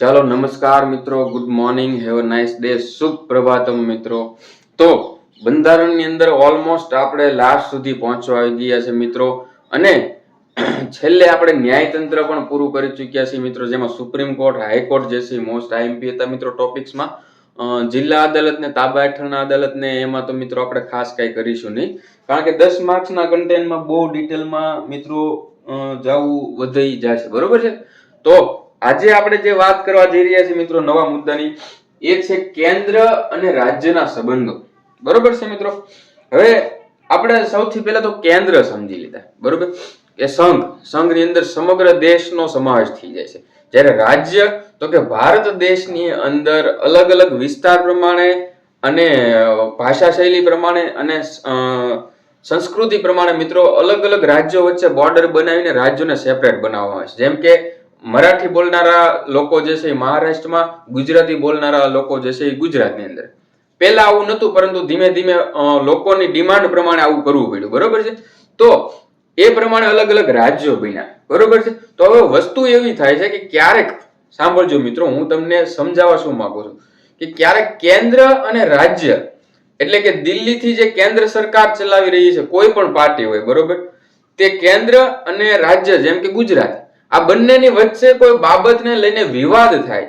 ચાલો નમસ્કાર મિત્રો good morning have a nice day શુભ પ્રભાતમ મિત્રો. તો બંધારણની અંદર ઓલમોસ્ટ આપણે લાસ્ટ સુધી પહોંચવા આવી ગયા છે મિત્રો. અને છેલ્લે આપણે ન્યાયતંત્ર પણ પૂરું કરી ચૂક્યા છીએ મિત્રો, જેમાં સુપ્રીમ કોર્ટ હાઈકોર્ટ જે મોસ્ટ આઈએમપી હતા મિત્રો ટોપિક્સમાં જિલ્લા અદાલત ને તાબા હેઠળના અદાલત ને એમાં તો મિત્રો આપણે ખાસ કઈ કરીશું નહીં. કારણ કે દસ માર્ક્સના કન્ટેન્ટમાં બહુ ડિટેલમાં મિત્રો જવું વધી જાય છે. બરોબર છે? તો આજે આપણે જે વાત કરવા જઈ રહ્યા છીએ મિત્રો નવા મુદ્દાની, એ છે કેન્દ્ર અને રાજ્યના સંબંધો. બરોબર છે મિત્રો? હવે આપણે સૌથી પહેલા તો કેન્દ્ર સમજી લીધા. બરોબર? કે સંઘ. સંઘની અંદર સમગ્ર દેશનો સમાવેશ થઈ જાય છે. જ્યારે રાજ્ય, તો કે ભારત દેશની અંદર અલગ અલગ વિસ્તાર પ્રમાણે અને ભાષા શૈલી પ્રમાણે અને સંસ્કૃતિ પ્રમાણે મિત્રો અલગ અલગ રાજ્યો વચ્ચે બોર્ડર બનાવીને રાજ્યોને સેપરેટ બનાવવામાં આવે છે. જેમ કે મરાઠી બોલનારા લોકો જે છે મહારાષ્ટ્રમાં, ગુજરાતી બોલનારા લોકો જે છે ગુજરાતની અંદર. પહેલા આવું નહોતું, પરંતુ ધીમે ધીમે લોકોની ડિમાન્ડ પ્રમાણે આવું કરવું પડ્યું. બરોબર છે? તો એ પ્રમાણે અલગ અલગ રાજ્યો બન્યા. બરોબર છે? તો હવે વસ્તુ એવી થાય છે કે ક્યારેક, સાંભળજો મિત્રો, હું તમને સમજાવવા શું માંગુ છું? કે ક્યારેક કેન્દ્ર અને રાજ્ય, એટલે કે દિલ્હીથી જે કેન્દ્ર સરકાર ચલાવી રહી છે, કોઈ પણ પાર્ટી હોય, બરોબર? તે કેન્દ્ર અને રાજ્ય, જેમ કે ગુજરાત આ બંનેની વચ્ચે કોઈ બાબતને લઈને વિવાદ થાય.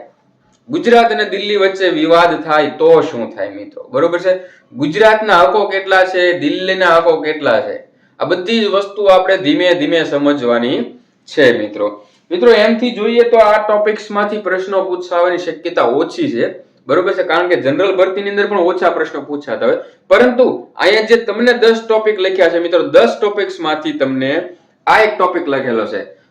ગુજરાત અને દિલ્હી વચ્ચે વિવાદ થાય તો શું થાય મિત્રો? બરોબર છે? ગુજરાતના હકો કેટલા છે? દિલ્હીના હકો કેટલા છે? આ બધી જ વસ્તુ આપણે ધીમે ધીમે સમજવાની છે મિત્રો. મિત્રો, એમથી જોઈએ તો આ ટોપિક્સમાંથી પ્રશ્નો પૂછાવાની શક્યતા ઓછી છે. બરોબર છે? કારણ કે જનરલ ભરતીની અંદર પણ ઓછા પ્રશ્નો પૂછાતા હોય. પરંતુ અહીંયા જે તમને દસ ટોપિક લખ્યા છે મિત્રો, દસ ટોપિક્સમાંથી તમને આ એક ટોપિક લખેલો છે.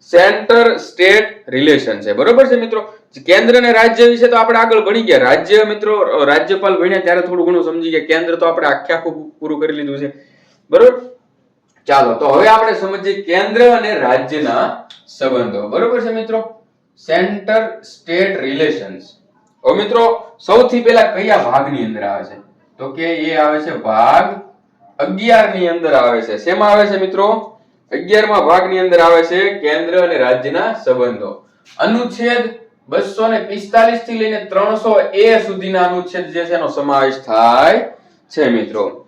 સેન્ટર સ્ટેટ રિલેશન છે. બરોબર છે મિત્રો? કેન્દ્ર અને રાજ્ય વિશે તો આપણે આગળ ભણી ગયા. રાજ્ય મિત્રો રાજ્યપાલ ભણ્યા ત્યારે થોડું ઘણું સમજી ગયા. કેન્દ્ર તો આપણે આખે આખું પૂરું કરી લીધું છે. બરોબર? ચાલો, તો હવે આપણે સમજીએ કેન્દ્ર અને રાજ્યના સંબંધો. બરોબર છે મિત્રો? Centre state relations. હવે મિત્રો, સૌથી પહેલા કયા ભાગની અંદર આવે છે? તો કે એ આવે છે ભાગ અગિયારની અંદર આવે છે. શેમાં આવે છે મિત્રો? અગિયારમા ભાગની અંદર આવે છે કેન્દ્ર અને રાજ્યના સંબંધો. અનુચ્છેદ બસો ને પિસ્તાલીસથી લઈને ત્રણસો એ સુધીના અનુચ્છેદ જે છે એનો સમાવેશ થાય છે, મિત્રો.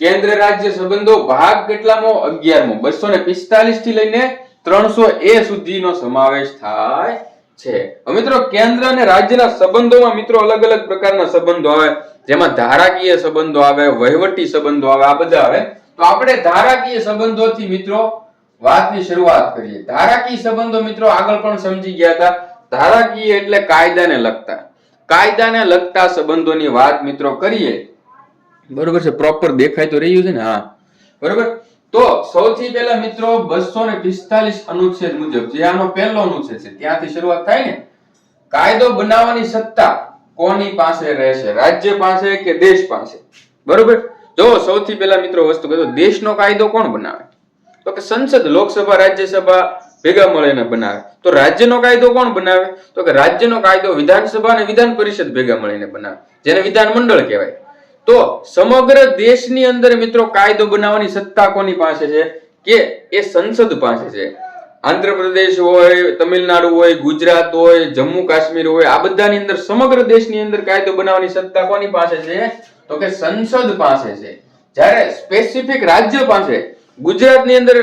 કેન્દ્ર રાજ્ય સંબંધો ભાગ કેટલામો? અગિયારમો. બસો ને પિસ્તાલીસથી લઈને ત્રણસો એ સુધીનો સમાવેશ થાય છે. મિત્રો, કેન્દ્ર અને રાજ્યના સંબંધોમાં મિત્રો અલગ અલગ પ્રકારના સંબંધો આવે. જેમાં ધારાકીય સંબંધો આવે, વહીવટી સંબંધો આવે, આ બધા આવે. તો આપણે ધારાકીય સંબંધોથી મિત્રો વાતની શરૂઆત કરીએ. ધારાકીય સંબંધો મિત્રો આગળ પણ સમજી ગયા હતા. ધારાકીય એટલે કાયદાને લગતા. કાયદાને લગતા સંબંધોની વાત મિત્રો કરીએ. બરોબર છે પ્રોપર દેખાય તો રહ્યું છે ને? હા. બરોબર? તો સૌથી પહેલા મિત્રો બસો ને પિસ્તાલીસ અનુચ્છેદ મુજબ, જે આનો પહેલો અનુચ્છેદ છે, ત્યાંથી શરૂઆત થાય ને? કાયદો બનાવવાની સત્તા કોની પાસે રહેશે? રાજ્ય પાસે કે દેશ પાસે? બરોબર? જો સૌથી પહેલા મિત્રો વસ્તુ કહો દેશનો કાયદો કોણ બનાવે? તો કે સંસદ, લોકસભા, રાજ્યસભા ભેગા મળીને બનાવે. તો રાજ્યનો કાયદો કોણ બનાવે? તો કે રાજ્યનો કાયદો વિધાનસભા અને વિધાન પરિષદ ભેગા મળીને બનાવે. જેને વિધાનમંડળ કહેવાય. તો સમગ્ર દેશની અંદર મિત્રો કાયદો બનાવવાની સત્તા કોની પાસે છે? કે એ સંસદ પાસે છે. આંધ્રપ્રદેશ હોય, તમિલનાડુ હોય, ગુજરાત હોય, જમ્મુ કાશ્મીર હોય, આ બધાની અંદર સમગ્ર દેશની અંદર કાયદો બનાવવાની સત્તા કોની પાસે છે? તો કે સંસદ પાસે છે. જ્યારે સ્પેસિફિક રાજ્ય પાસે ગુજરાતની અંદર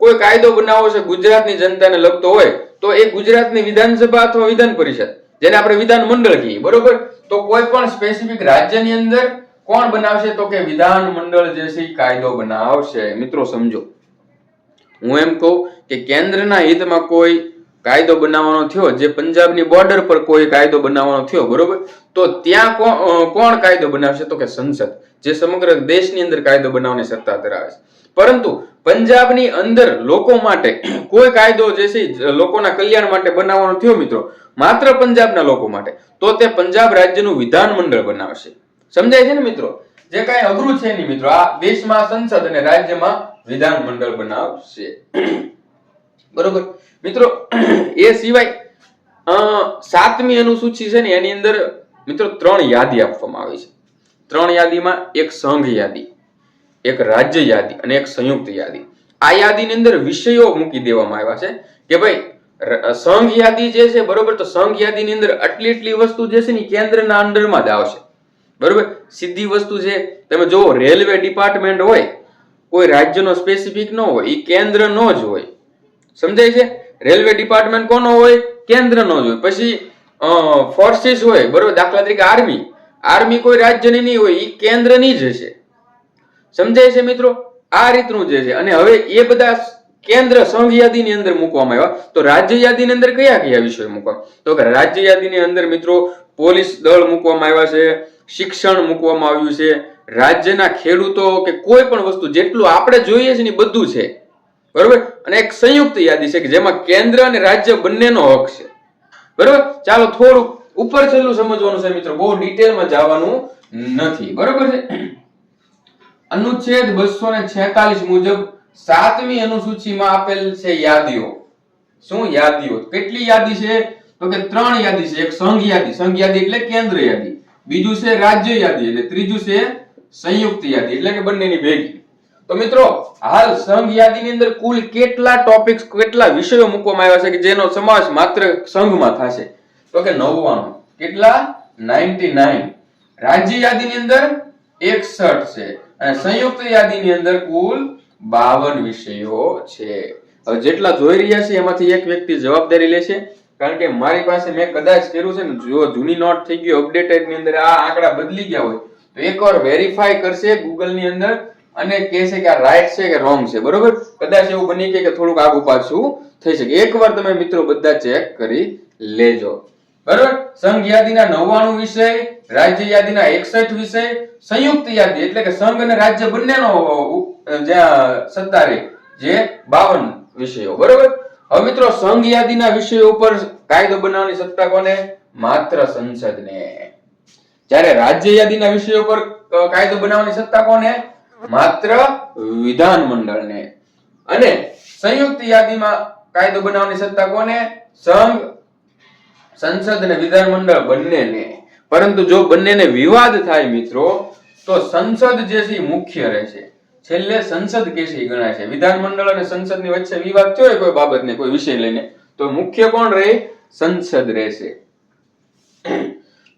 કોઈ કાયદો બનાવવો છે, ગુજરાતની જનતાને લગતો હોય, તો એ ગુજરાતની વિધાનસભા અથવા વિધાન પરિષદ, જેને આપણે વિધાન મંડળ કહીએ, બરોબર? તો કોઈ પણ સ્પેસિફિક રાજ્યની અંદર કોણ બનાવશે? તો કે વિધાન મંડળ જે છે કાયદો બનાવશે. મિત્રો, સમજો. હું એમ કહું કે કેન્દ્રના હિતમાં કોઈ કાયદો બનાવવાનો થયો, જે પંજાબની બોર્ડર પર કોઈ કાયદો બનાવવાનો થયો, બરોબર? તો ત્યાં કોણ કાયદો બનાવશે? તો કે સંસદ, જે સમગ્ર દેશની અંદર કાયદો બનાવવાની સત્તા ધરાવે છે. પરંતુ પંજાબની અંદર લોકો માટે કોઈ કાયદો જે છે લોકોના કલ્યાણ માટે બનાવવાનો થયો મિત્રો, માત્ર પંજાબના લોકો માટે, તો તે પંજાબ રાજ્યનું વિધાન મંડળ બનાવશે. સમજાય છે ને મિત્રો? જે કાંઈ અઘરું છે નહીં મિત્રો, આ દેશમાં સંસદ અને રાજ્યમાં વિધાન મંડળ બનાવશે. બરોબર? મિત્રો, એ સિવાય સાતમી અનુસૂચિ છે ને, એની અંદર મિત્રો, ત્રણ યાદી આપવામાં આવી છે. ત્રણ યાદીમાં એક સંઘ યાદી, એક રાજ્ય યાદી અને એક સંયુક્ત યાદી. આ યાદીની અંદર વિષયો મૂકી દેવામાં આવ્યા છે કે ભાઈ સંઘ યાદી જે છે, બરોબર, તો સંઘ યાદીની અંદર આટલી એટલી વસ્તુ જે છે ને કેન્દ્રના અંડરમાં જ આવશે. બરોબર? સીધી વસ્તુ છે, તમે જુઓ, રેલવે ડિપાર્ટમેન્ટ હોય, કોઈ રાજ્યનો સ્પેસિફિક ન હોય, એ કેન્દ્રનો જ હોય. સમજાય છે? રેલવે ડિપાર્ટમેન્ટ કોનો હોય? કેન્દ્રનો જ હોય. પછી ફોર્સિસ હોય, બરોબર, દાખલા તરીકે આર્મી આર્મી કોઈ રાજ્યની નહીં હોય એ કેન્દ્રની જ હશે. સમજાય છે મિત્રો? આ રીતનું જે છે. અને હવે એ બધા કેન્દ્ર સંઘ યાદીની અંદર મૂકવામાં આવ્યા. તો રાજ્ય યાદીની અંદર કયા કયા વિષયો મૂકવા? તો કે રાજ્ય યાદીની અંદર મિત્રો પોલીસ દળ મૂકવામાં આવ્યા છે, શિક્ષણ મૂકવામાં આવ્યું છે, રાજ્યના ખેડૂતો કે કોઈ પણ વસ્તુ જેટલું આપણે જોઈએ છે ને બધું છે. બરોબર? અને એક સંયુક્ત યાદી છે કે જેમાં કેન્દ્ર અને રાજ્ય બંનેનો હક છે. બરોબર? ચાલો થોડુંક ઉપર છેલ્લું સમજવાનું છે મિત્રો. બહુ ડિટેલમાં જવાનું નથી. બરોબર છે? અનુચ્છેદ બસો ને છેતાલીસ મુજબ સાતમી અનુસૂચિમાં આપેલ છે યાદીઓ. શું યાદીઓ? કેટલી યાદી છે? તો કે ત્રણ યાદી છે. એક સંઘ યાદી. સંઘ યાદી એટલે કેન્દ્ર યાદી. બીજું છે રાજ્ય યાદી. એટલે ત્રીજું છે સંયુક્ત યાદી. એટલે કે બંનેની ભેગી. તો મિત્રો, હાલ સંઘ યાદીની અંદર કુલ કેટલા ટોપિક્સ કેટલા વિષયો મૂકવામાં આવ્યા છે કે જેનો સમાવેશ માત્ર સંઘમાં થશે? તો કે 99 કેટલા? 99 રાજ્ય યાદીની અંદર 61 છે અને સંયુક્ત યાદીની અંદર કુલ 52 વિષયો છે. હવે જેટલા જોઈ રહ્યા છે એમાંથી એક વ્યક્તિ જવાબદારી લેશે, કારણ કે મારી પાસે મેં કદાચ કર્યું છે ને, જો જૂની નોટ થઈ ગઈ અપડેટેડની અંદર આ આંકડા બદલી ગયા હોય, તો એકવાર વેરીફાઈ કરશે ગૂગલની અંદર અને કહેશે કે આ રાઈટ છે કે રોંગ છે? બરોબર? કદાચ એવું બની કે કે થોડુંક આગુ પાછું થઈ શકે. એકવાર તમે મિત્રો બધા ચેક કરી લેજો. બરોબર? સંઘ યાદીના નવ્વાણું વિષય, રાજ્ય યાદીના એકસઠ વિષય, સંયુક્ત યાદી, એટલે કે સંઘ અને રાજ્ય બંનેનો જ્યાં સત્તા રહી જે બાવન વિષયો. બરોબર? હવે મિત્રો, સંઘ યાદીના વિષયો ઉપર કાયદો બનાવવાની સત્તા કોને? માત્ર સંસદને. જ્યારે રાજ્ય યાદીના વિષયો પર કાયદો બનાવવાની સત્તા કોને? માત્ર વિધાન મંડળને. અને સંયુક્ત યાદીમાં કાયદો બનાવવાની સત્તા કોને? સંઘ, સંસદ અને વિધાન મંડળ બંનેને. પરંતુ જો બંનેને વિવાદ થાય મિત્રો, તો સંસદ જે છે મુખ્ય રહેશે. છેલ્લે સંસદ કે છે ગણાય છે. વિધાન મંડળ અને સંસદની વચ્ચે વિવાદ થયો હોય કોઈ બાબતને, કોઈ વિષય લઈને, તો મુખ્ય કોણ રહે? સંસદ રહેશે.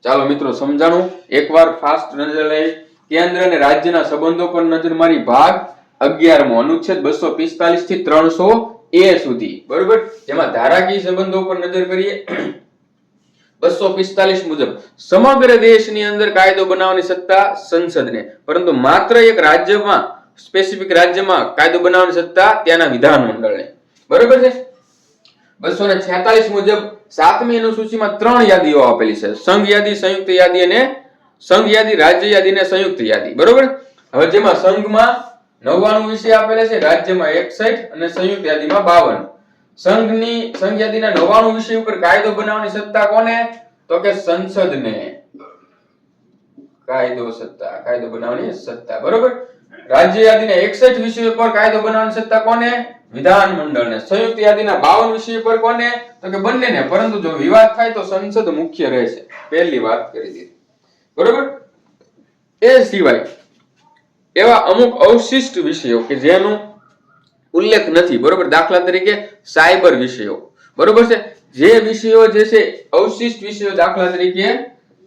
ચાલો મિત્રો, સમજાણું? એકવાર ફાસ્ટ નજર લઈ. કેન્દ્ર અને રાજ્યના સંબંધો પર નજર મારી ભાગ અગિયારમો. અનુચ્છેદ બસો પિસ્તાલીસથી ત્રણસો એ સુધી. બરોબર? જેમાં ધારાકીય સંબંધો પર નજર કરીએ. બસો પિસ્તાલીસ મુજબ, સમગ્ર દેશની અંદર કાયદો બનાવવાની સત્તા સંસદને. પરંતુ માત્ર એક રાજ્યમાં સ્પેસિફિક રાજ્યમાં કાયદો બનાવવાની સત્તા ત્યાંના વિધાન મંડળને બરોબર છે? બસો ને છેતાલીસ મુજબ, સાતમી અનુસૂચિમાં ત્રણ યાદીઓ આપેલી છે. સંઘ યાદી, સંયુક્ત યાદી અને સંઘ યાદી, રાજ્ય યાદી ને સંયુક્ત યાદી. બરોબર? હવે જેમાં સંઘમાં નવ્વાણું વિષય આપેલા છે, રાજ્યમાં એકસઠ અને સંયુક્ત યાદીમાં બાવન. સંઘની, સંઘ યાદીના નવ્વાણું વિષય ઉપર કાયદો બનાવવાની સત્તા કોને? તો કે સંસદને. કાયદો સત્તા, કાયદો બનાવવાની સત્તા. બરોબર? રાજ્ય યાદીના એકસઠ વિષયો પર કાયદો બનાવવાની સત્તા કોને? વિધાન મંડળને સંયુક્ત યાદીના બાવન વિષયો પર કોને? તો કે બંનેને. પરંતુ જો વિવાદ થાય તો સંસદ મુખ્ય રહેશે. પહેલી વાત કરી દીધી. બરોબર? એ સિવાય એવા અમુક અવશિષ્ટ વિષયો કે જેનું ઉલ્લેખ નથી, બરોબર? દાખલા તરીકે સાયબર વિષયો. બરોબર છે? જે વિષયો જે છે, અવશિષ્ટ વિષયો દાખલા તરીકે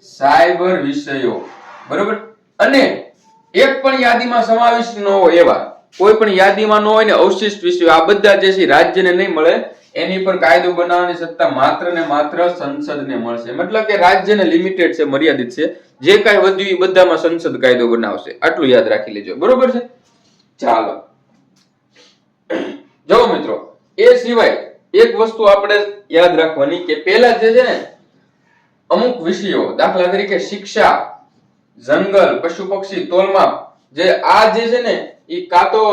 સાયબર વિષયો. બરોબર? અને એક પણ યાદીમાં સમાવિષ્ટ ન હોય એવા, કોઈ પણ યાદીમાં ન હોય ને અવશિષ્ટ વિષયો, આ બધા જે છે, રાજ્યને નહીં મળે, એની પર કાયદો બનાવવાની સત્તા માત્ર ને માત્ર સંસદને મળશે. મતલબ કે રાજ્યને લિમિટેડ છે, મર્યાદિત છે. જે કાંઈ વધ્યું એ બધામાં સંસદ કાયદો બનાવશે. આટલું યાદ રાખી લેજો. બરોબર છે? ચાલો. જો મિત્રો, એ સિવાય એક વસ્તુ આપણે યાદ રાખવાની કે પહેલા જે છે ને, અમુક વિષયો, દાખલા તરીકે શિક્ષા, જંગલ, પશુ પક્ષી, તોલમાપ, જે આ જે છે ને એ કાં તો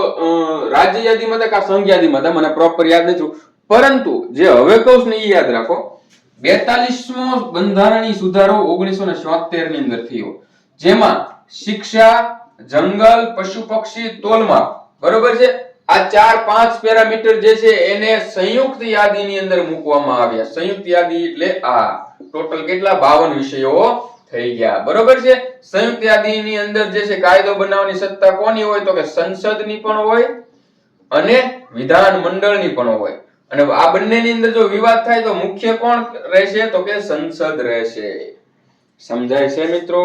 રાજ્ય યાદીમાં હતા કાં સંઘ યાદીમાં હતા? મને પ્રોપર યાદ નથી. પરંતુ જે હવે કહું ને એ યાદ રાખો. બેતાલીસમો બંધારણીય સુધારો ઓગણીસો ને ની અંદર થયો. જેમાં શિક્ષા, જંગલ, પશુ પક્ષી તોલમાપ બરોબર છે? આ ચાર પાંચ પેરામીટર જે છે એને સંયુક્ત યાદીની અંદર મૂકવામાં આવ્યા. સંયુક્ત યાદી એટલે આ. ટોટલ કેટલા? બાવન વિષયો થઈ ગયા. બરોબર છે? સંયુક્ત યાદીની અંદર જે છે કાયદો બનાવવાની સત્તા કોની હોય? તો કે સંસદની પણ હોય અને વિધાન મંડળની પણ હોય. અને આ બંનેની અંદર જો વિવાદ થાય તો મુખ્ય કોણ રહેશે? તો કે સંસદ રહેશે. સમજાય છે મિત્રો?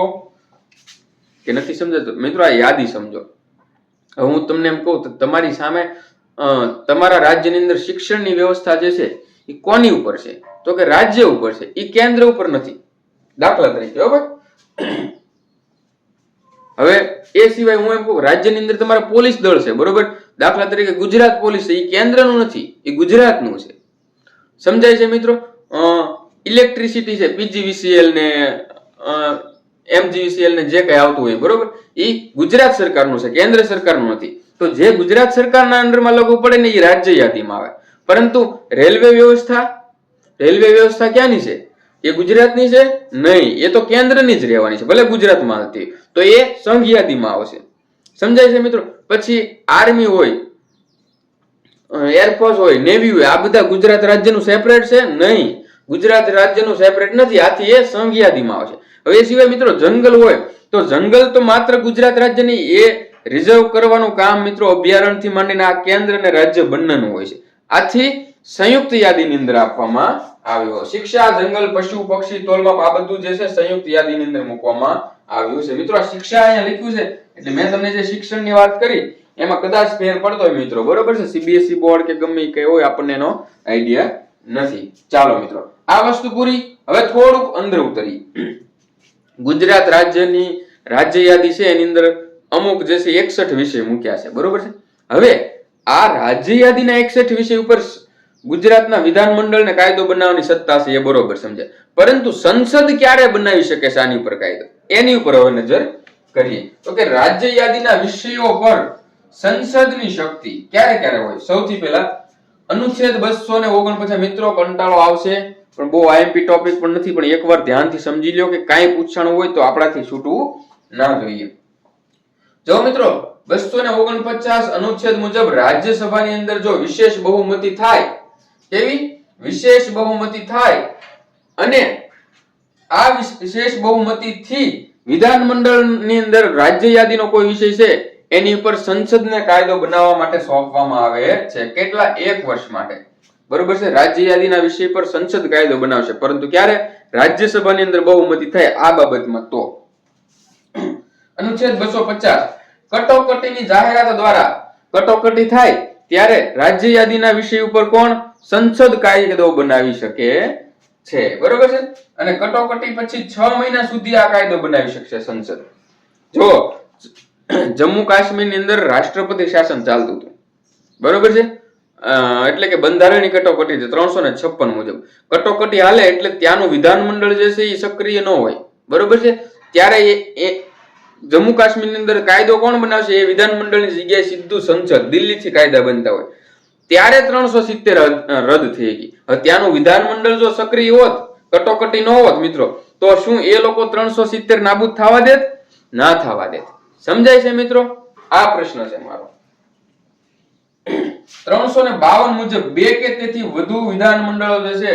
કે નથી સમજાતું? મિત્રો, આ યાદી સમજો. હવે હું તમને એમ કહું તો તમારી સામે તમારા રાજ્યની અંદર શિક્ષણની વ્યવસ્થા જે છે એ કોની ઉપર છે? તો કે રાજ્ય ઉપર છે. એ કેન્દ્ર ઉપર નથી. દાખલા તરીકે બરાબર હવે એ સિવાય હું એમ કહું, રાજ્યની અંદર તમારા પોલીસ દળ છે, બરોબર? દાખલા તરીકે ગુજરાત પોલીસ એ કેન્દ્રનું નથી એ ગુજરાતનું છે. સમજાય છે મિત્રો? ઇલેક્ટ્રિસિટી છે, પીજીવીસીએલ ને એમજીવીસીએલ ને જે કઈ આવતું હોય, બરોબર? એ ગુજરાત સરકારનું છે, કેન્દ્ર સરકારનું નથી. તો જે ગુજરાત સરકારના અંડરમાં લાગુ પડે ને એ રાજ્ય યાદીમાં આવે. પરંતુ રેલવે વ્યવસ્થા રેલવે વ્યવસ્થા ક્યાંની છે? એ ગુજરાતની છે? નહીં, એ તો કેન્દ્રની જ રહેવાની છે, ભલે ગુજરાતમાં હતી. તો એ સંઘ યાદીમાં આવશે. સમજાય છે મિત્રો? પછી આર્મી હોય એરફોર્સ હોય નેવી હોય, આ બધા ગુજરાત રાજ્યનું સેપરેટ છે? નહીં. ગુજરાત રાજ્યનું સેપરેટ નથી. આથી એ સંઘ યાદીમાં આવશે હવે એ સિવાય મિત્રો જંગલ હોય, તો જંગલ તો માત્ર ગુજરાત રાજ્યની, એ રિઝર્વ કરવાનું કામ મિત્રો અભયારણ્યથી માંડીને આ કેન્દ્ર અને રાજ્ય બંનેનું હોય છે. આથી સંયુક્ત યાદીની અંદર આપવામાં આવ્યો. શિક્ષા, જંગલ, પશુ, પક્ષી, તોલમાપ આ બધું જે છે સંયુક્ત યાદીની અંદર મૂકવામાં આવ્યું છે. મિત્રો શિક્ષા અહીંયા લખ્યું છે. એટલે મેં તમને જે શિક્ષણની વાત કરી, એમાં કદાચ ફેર પડતો હોય મિત્રો. બરોબર છે? સીબીએસઈ બોર્ડ કે ગમે કઈ હોય, આપણને એનો આઈડિયા નથી. ચાલો મિત્રો, આ વસ્તુ પૂરી. હવે થોડુંક અંદર ઉતરી. ગુજરાત રાજ્યની રાજ્ય યાદી છે, એની અંદર અમુક જે છે, એકસઠ વિષય મૂક્યા છે. બરોબર છે? હવે આ રાજ્ય યાદીના એકસઠ વિષય ઉપર ગુજરાતના વિધાનમંડળને કાયદો બનાવવાની સત્તા છે એ બરોબર સમજાય. પરંતુ સંસદ ક્યારે બનાવી શકે છે આની ઉપર કાયદો? એની ઉપર હવે નજર કરીએ. તો કે રાજ્ય યાદીના વિષયો પર સંસદની શક્તિ ક્યારે ક્યારે હોય? સૌથી પહેલા અનુચ્છેદ બસો ને ઓગણપચાસ મિત્રો કંટાળો આવશે. પણ બહુ આઈએમપી ટોપિક પણ નથી, પણ એકવાર ધ્યાનથી સમજી લો કે કાંઈ પૂછાણું હોય તો આપણાથી છૂટવું ના જોઈએ. જો મિત્રો, બસો ને ઓગણપચાસ અનુચ્છેદ મુજબ રાજ્યસભાની અંદર જો વિશેષ બહુમતી થાય, કેવી? વિશેષ બહુમતી થાય. અને આ વિશેષ બહુમતીથી વિધાનમંડળની અંદર રાજ્ય યાદીનો કોઈ વિષય છે, એની ઉપર સંસદને કાયદો બનાવવા માટે સોંપવામાં આવે છે, કેટલા એક વર્ષ માટે. બરોબર છે? રાજ્ય યાદીના વિષય પર સંસદ કાયદો બનાવશે, પરંતુ ક્યારે? રાજ્યસભાની અંદર બહુમતી થાય આ બાબતમાં તો. અનુચ્છેદ બસો પચાસ. કટોકટીની જાહેરાત દ્વારા કટોકટી થાય ત્યારે રાજ્ય યાદીના વિષય ઉપર કોણ? સંસદ કાયદો બનાવી શકે. છે. બરોબર છે? અને કટોકટી પછી છ મહિના સુધી આ કાયદો બનાવી શકશે સંસદ. જો જમ્મુ કાશ્મીરની અંદર રાષ્ટ્રપતિ શાસન ચાલતું હતું. બરોબર છે? એટલે કે બંધારણની કટોકટી છે ત્રણસો ને છપ્પન મુજબ. કટોકટી હાલે એટલે ત્યાંનું વિધાનમંડળ જે છે એ સક્રિય ન હોય. બરોબર છે? ત્યારે એ જમ્મુ કાશ્મીરની અંદર કાયદો કોણ બનાવશે? એ વિધાનમંડળની જગ્યાએ સીધું સંસદ, દિલ્હીથી કાયદા બનતા હોય. ત્યારે ત્રણસો સિત્તેર રદ થઈ ગઈ. ત્યાંનું વિધાનમંડળ જો સક્રિય હોત, કટોકટી ન હોત મિત્રો, તો શું એ લોકો ત્રણસો સિત્તેર નાબૂદ થવા દેત? ના થવા દેત. સમજાય છે મિત્રો? આ પ્રશ્ન છે મારો. ત્રણસો ને બાવન મુજબ બે કે તેથી વધુ વિધાનમંડળો જે છે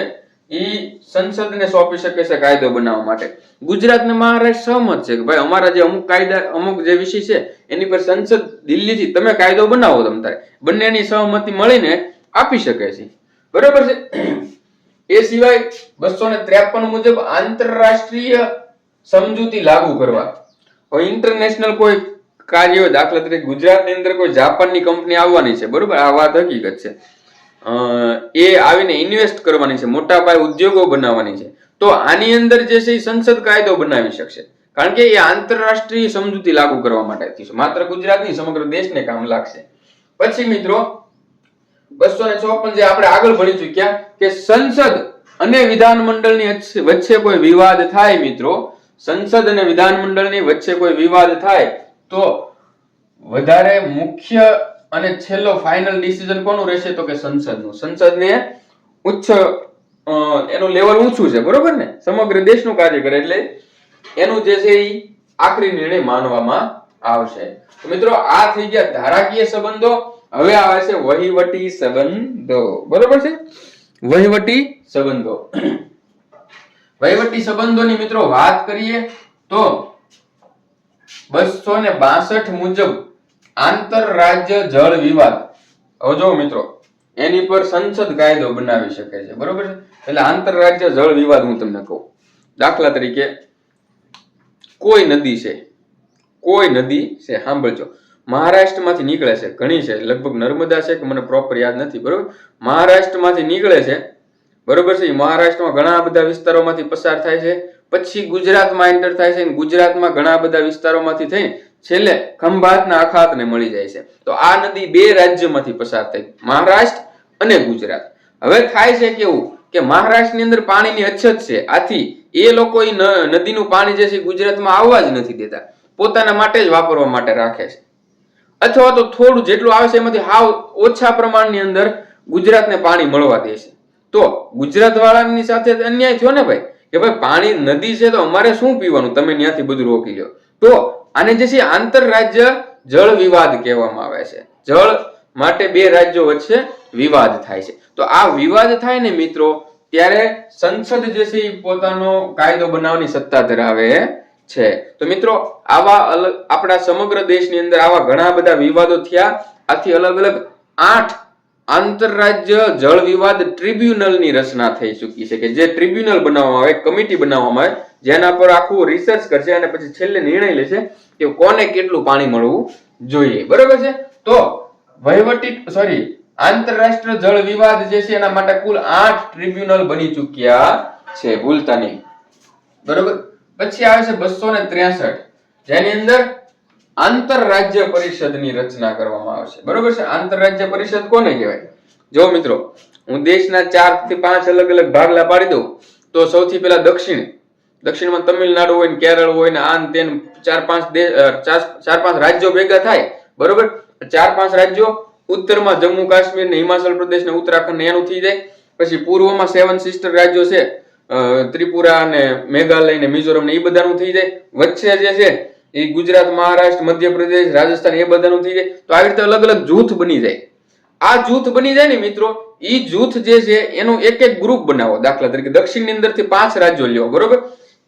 એ સંસદને સોંપી શકે છે કાયદો બનાવવા માટે. ગુજરાત મહારાષ્ટ્ર સહમત છે કે ભાઈ અમારા જે અમુક કાયદા, અમુક જે વિષય છે, એની પર સંસદ દિલ્હીથી તમે કાયદો બનાવો તમ તારે. બંનેની સહમતિ મળીને આપી શકે છે. બરોબર છે? એ સિવાય બસો ને ત્રેપન મુજબ આંતરરાષ્ટ્રીય સમજૂતી લાગુ કરવા. ઇન્ટરનેશનલ કોઈ કાર્ય દાખલા તરીકે ગુજરાતની અંદર કોઈ જાપાનની કંપની આવવાની છે. બરોબર? આ વાત હકીકત છે. એ આવીને ઇન્વેસ્ટ કરવાની છે, મોટા પાયે ઉદ્યોગો બનાવવાની છે. તો આની અંદર જે છે એ સંસદ કાયદો બનાવી શકશે. કારણ કે એ આંતરરાષ્ટ્રીય સમજૂતી લાગુ કરવા માટે છે. માત્ર ગુજરાતની સમગ્ર દેશને કામ લાગશે. પછી મિત્રો બસો ને ચોપન જે આપણે આગળ ભણી ચૂક્યા કે સંસદ અને વિધાનમંડળની વચ્ચે- કોઈ વિવાદ થાય મિત્રો, સંસદ અને વિધાનમંડળની વચ્ચે કોઈ વિવાદ થાય, તો વધારે મુખ્ય અને છેલ્લો ફાઇનલ ડિસિઝન કોનું રહેશે? તો કે સંસદનું. સંસદને ઉચ્ચ એનું લેવલ ઊંચું છે, બરોબર ને? સમગ્ર દેશનું કાર્ય કરે એટલે એનું જે છે એ આખરી નિર્ણય માનવામાં આવશે. તો મિત્રો, આ થઈ ગયા ધારાકીય સંબંધો. હવે આવે છે વહીવટી સંબંધો. બરોબર છે? વહીવટી સંબંધો. વહીવટી સંબંધોની મિત્રો વાત કરીએ તો બસો ને બાસઠ મુજબ આંતરરાજ્ય જળ વિવાદ. હવે જો મિત્રો, એની પર સંસદ કાયદો બનાવી શકે છે. બરોબર છે? એટલે આંતરરાજ્ય જળ વિવાદ હું તમને કહું. દાખલા તરીકે, કોઈ નદી છે, કોઈ નદી છે, સાંભળજો. મહારાષ્ટ્રમાંથી નીકળે છે, ઘણી છે, લગભગ નર્મદા છે કે મને પ્રોપર યાદ નથી, બરોબર? મહારાષ્ટ્રમાંથી નીકળે છે, બરોબર છે? મહારાષ્ટ્રમાં ઘણા બધા વિસ્તારોમાંથી પસાર થાય છે. પછી ગુજરાતમાં એન્ટર થાય છે ગુજરાતમાં ઘણા બધા વિસ્તારોમાંથી થઈને છેલ્લે ખંભાતના અખાતને મળી જાય છે. તો આ નદી બે રાજ્યમાંથી પસાર થઈ. મહારાષ્ટ્ર અને ગુજરાત. હવે થાય છે કેવું કે મહારાષ્ટ્રની અંદર પાણીની અછત છે. આથી એ લોકો નદીનું પાણી જે છે ગુજરાતમાં આવવા જ નથી દેતા. પોતાના માટે જ વાપરવા માટે રાખે છે. અથવા તો થોડું જેટલું આવે છે એમાંથી હાવ ઓછા પ્રમાણની અંદર ગુજરાતને પાણી મળવા દે છે. તો ગુજરાત વાળાની સાથે અન્યાય થયો ને ભાઈ? કે ભાઈ પાણી નદી છે તો અમારે શું પીવાનું? તમે ત્યાંથી બધું રોકી લો. તો આને જે છે આંતરરાજ્ય જળ વિવાદ કહેવામાં આવે છે. જળ માટે બે રાજ્યો વચ્ચે વિવાદ થાય છે. તો આ વિવાદ થાય ને મિત્રો, ત્યારે સંસદ જે છે પોતાનો કાયદો બનાવવાની સત્તા ધરાવે છે. તો મિત્રો, આવા અલગ આપણા સમગ્ર દેશની અંદર આવા ઘણા બધા વિવાદો થયા. આથી અલગ અલગ આઠ આંતરરાજ્ય જળ વિવાદ ટ્રિબ્યુનલની રચના થઈ ચૂકી છે કે જે ટ્રિબ્યુનલ બનાવવામાં આવે કમિટી બનાવવામાં આવે, જેના પર આખું રિસર્ચ કરશે અને પછી છેલ્લે નિર્ણય લેશે કે કોને કેટલું પાણી મળવું જોઈએ. બરોબર છે? તો વહીવટી સોરી આંતરરાષ્ટ્રીય જળ વિવાદ જે છે એના માટે કુલ આઠ ટ્રિબ્યુનલ બની ચૂક્યા છે. ભૂલતા નહીં. બરોબર? પછી આવે છે બસો ને ત્રેસઠ. જેની અંદર આંતરરાજ્ય પરિષદની રચના કરવામાં આવશે. બરોબર છે? આંતરરાજ્ય પરિષદ કોને કહેવાય? જો મિત્રો, હું દેશના ચારથી પાંચ અલગ અલગ ભાગલા પાડી દઉં, તો સૌથી પહેલા દક્ષિણ. દક્ષિણમાં તમિલનાડુ હોય ને કેરળ હોય ને આન તેન ચાર પાંચ ચાર પાંચ રાજ્યો ભેગા થાય, બરોબર? ચાર પાંચ રાજ્યો, ઉત્તરમાં જમ્મુ કાશ્મીર ને હિમાચલ પ્રદેશ ને ઉત્તરાખંડ એનું થઈ જાય. પછી પૂર્વમાં સેવન સિસ્ટર રાજ્યો છે ત્રિપુરા ને મેઘાલય ને મિઝોરમ ને એ બધાનું થઈ જાય. વચ્ચે જે છે એ ગુજરાત, મહારાષ્ટ્ર, મધ્યપ્રદેશ, રાજસ્થાન એ બધાનું થઈ જાય. તો આવી રીતે અલગ અલગ જૂથ બની જાય. આ જૂથ બની જાય ને મિત્રો એ જૂથ જે છે એનું એક એક ગ્રુપ બનાવો. દાખલા તરીકે દક્ષિણની અંદરથી પાંચ રાજ્યો લ્યો, બરોબર?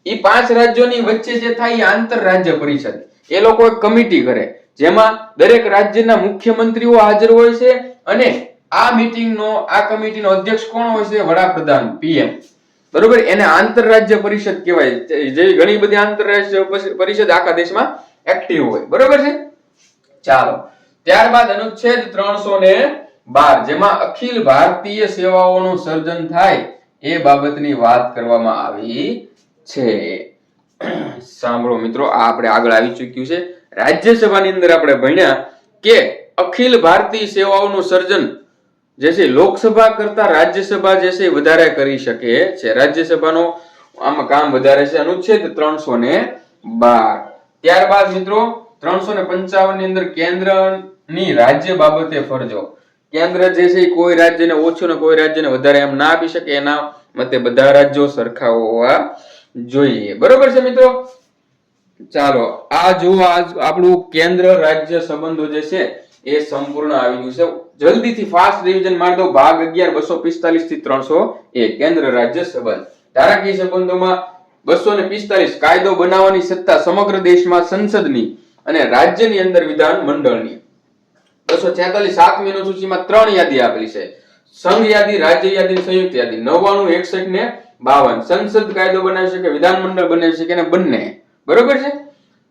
એ પાંચ રાજ્યોની વચ્ચે જે થાય એ આંતર રાજ્ય પરિષદ. એ લોકો એક કમિટી કરે. જેમાં દરેક રાજ્યના મુખ્યમંત્રીઓ હાજર હોય છે અને આ મીટિંગનો આ કમિટીનો અધ્યક્ષ કોણ હોય છે? વડાપ્રધાન પીએમ બરોબર? એને આંતરરાજ્ય પરિષદ કહેવાય. જેવી ઘણી બધી આંતરરાજ્ય પરિષદ આખા દેશમાં એક્ટિવ હોય. બરોબર છે? ચાલો. ત્યારબાદ અનુચ્છેદ ત્રણસો ને બાર, જેમાં અખિલ ભારતીય સેવાઓનું સર્જન થાય એ બાબતની વાત કરવામાં આવી છે. સાંભળો મિત્રો, આ આપણે આગળ આવી ચૂક્યું છે. રાજ્યસભાની અંદર આપણે ભણ્યા કે અખિલ ભારતીય સેવાઓનું સર્જન જે છે લોકસભા કરતા રાજ્યસભા જે છે વધારે કરી શકે છે. રાજ્યસભાનો આમાં કામ વધારે છે. અનુચ્છેદ ત્રણસો ને બાર. ત્યારબાદ મિત્રો ત્રણસો ને પંચાવનની અંદર કેન્દ્રની રાજ્ય બાબતે ફરજો. કેન્દ્ર જે છે કોઈ રાજ્યને ઓછું ને કોઈ રાજ્યને વધારે એમ ના આપી શકે. એના મતે બધા રાજ્યો સરખા હોવા જોઈએ. બરોબર છે મિત્રો? ચાલો, આ આજ આપણું કેન્દ્ર રાજ્ય સંબંધો જે છે એ સંપૂર્ણ આવી ગયું છે. જલ્દીથી ફાસ્ટ રિવિઝન મારી દો. ભાગ અગિયાર, બસો પિસ્તાલીસથી ત્રણસો એક કેન્દ્ર રાજ્ય સંબંધ. ધારાકીય સંબંધોમાં બસો ને પિસ્તાલીસ કાયદો બનાવવાની સત્તા સમગ્ર દેશમાં સંસદની અને રાજ્યની અંદર વિધાન મંડળની. બસો છેતાલીસ સાતમી અનુસૂચિમાં ત્રણ યાદી આપેલી છે. સંઘ યાદી, રાજ્ય યાદી સંયુક્ત યાદી. નવ્વાણું, એકસઠ ને બાવન. સંસદ કાયદો બનાવી શકે, વિધાન મંડળ બનાવી શકે અને બંને. બરોબર છે?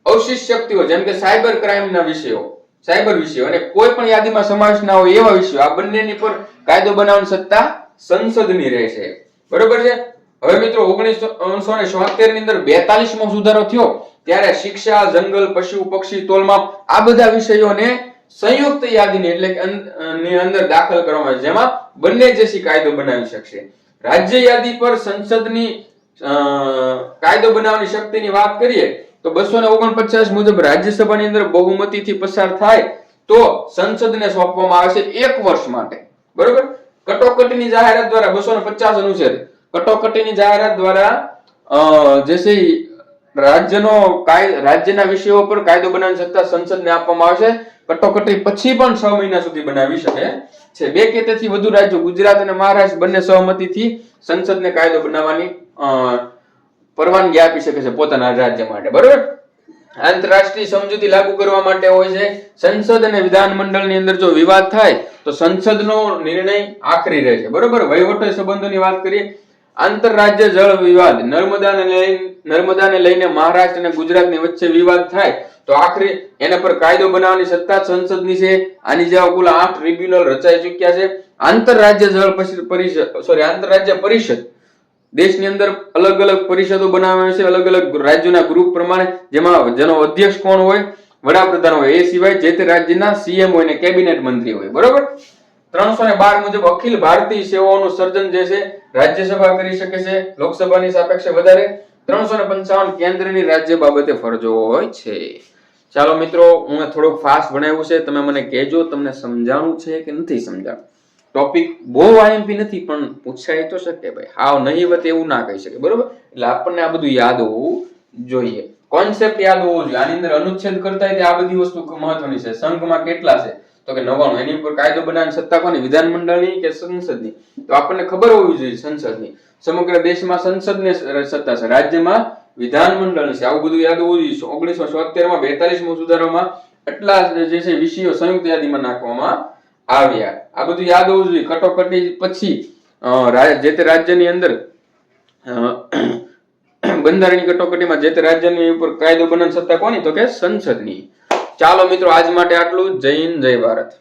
અવશિષ્ટ શક્તિઓ, જેમ કે સાયબર ક્રાઇમ ના વિષયો સાયબર વિષયો અને કોઈ પણ યાદીમાં સમાવેશ ના હોય એવા વિષયો, આ બંનેની પર કાયદો બનાવવાની સત્તા સંસદની રહેશે. બરોબર છે? હવે મિત્રો, ઓગણીસો ને છોતેરની અંદર બેતાલીસ મો સુધારો થયો, ત્યારે શિક્ષા, જંગલ, પશુ, પક્ષી, તોલમાપ, આ બધા વિષયોને સંયુક્ત યાદીની એટલે કે અંદર દાખલ કરવામાં આવે જેમાં બંને જેસી કાયદો બનાવી શકશે. રાજ્ય યાદી પર સંસદની કાયદો બનાવવાની શક્તિની વાત કરીએ તો બસો ને ઓગણપચાસ મુજબ રાજ્યસભાની અંદર બહુમતીથી પસાર થાય તો સંસદને સોંપવામાં આવે છે એક વર્ષ માટે. બરોબર? કટોકટીની જાહેરાત દ્વારા બસો ને પચાસ અનુચ્છેદ. કટોકટીની જાહેરાત દ્વારા જે છે રાજ્યનો રાજ્યના વિષયો પર કાયદો બનાવી સત્તા સંસદને આપવામાં આવશે. કટોકટી પછી પણ છ મહિના સુધી બનાવી શકે છે. બે કે તેથી વધુ રાજ્યો, ગુજરાત અને મહારાષ્ટ્ર બંને સહમતીથી સંસદને કાયદો બનાવવાની પરવાનગી આપી શકે છે પોતાના રાજ્ય માટે, બરોબર? આંતરરાષ્ટ્રીય સમજૂતી લાગુ કરવા માટે હોય છે, સંસદ અને વિધાન મંડળની અંદર જો વિવાદ થાય, તો સંસદનો નિર્ણય આખરી રહે છે, બરોબર? વહીવટી સંબંધોની વાત કરીએ, આંતરરાજ્ય જળ વિવાદ, નર્મદાને લઈને નર્મદાને લઈને મહારાષ્ટ્ર અને ગુજરાતની વચ્ચે વિવાદ થાય, તો આખરી એના પર કાયદો બનાવવાની સત્તા સંસદની છે. આની જેવા કુલ આઠ ટ્રિબ્યુનલ રચાઈ ચૂક્યા છે. આંતરરાજ્ય જળ પરિષ- પરિષદ સોરી આંતરરાજ્ય પરિષદ દેશની અંદર અલગ અલગ પરિષદો બનાવવામાં છે, અલગ અલગ રાજ્યોના ગ્રુપ પ્રમાણે, જેમાં જેનો અધ્યક્ષ કોણ હોય? વડાપ્રધાન હોય. એ સિવાય જે તે રાજ્યના સીએમ હોય ને કેબિનેટ મંત્રી હોય. બરોબર? ત્રણસો ને બાર મુજબ અખિલ ભારતીય સેવાઓનું સર્જન જે છે, રાજ્યસભા કરી શકે છે, લોકસભાની સાપેક્ષે વધારે. ત્રણસો ને પંચાવન કેન્દ્રની રાજ્ય બાબતે ફરજો હોય છે. ચાલો મિત્રો, હું થોડુંક ફાસ્ટ ભણાવ્યું છે. તમે મને કહેજો, તમને સમજાણું છે કે નથી સમજાણું? ટોપિક બહુ આઈએમપી નથી, પણ પૂછાય તો શકે ભાઈ, હાવ નહીવત એવું ના કહી શકે, બરોબર? એટલે આપણને આ બધું યાદ હોવું જોઈએ. કોન્સેપ્ટ યાદ હોવો જોઈએ. આની અંદર અનુચ્છેદ કરતા તે આ બધી વસ્તુ મહત્વની છે. સંઘમાં કેટલા છે? તો કે નવાણું. એની ઉપર કાયદો બનાવીને સત્તા કોની? વિધાનમંડળની કે સંસદની? તો આપણને ખબર હોવી જોઈએ સંસદની. સમગ્ર દેશમાં સંસદને સત્તા છે. રાજ્યમાં વિધાનમંડળની છે. આવું બધું યાદ હોવું જોઈએ. ઓગણીસો માં બેતાલીસમો સુધારોમાં એટલા જે છે વિષયો સંયુક્ત યાદીમાં નાખવામાં આવ્યા. આ બધું યાદ હોવું જોઈએ. કટોકટી પછી જે તે રાજ્યની અંદર અ, બંધારણની કટોકટીમાં જે તે રાજ્યની ઉપર કાયદો બનાવ સત્તા કોની? તો કે સંસદની. ચાલો મિત્રો આજ માટે આટલું. હિન્દ જય ભારત.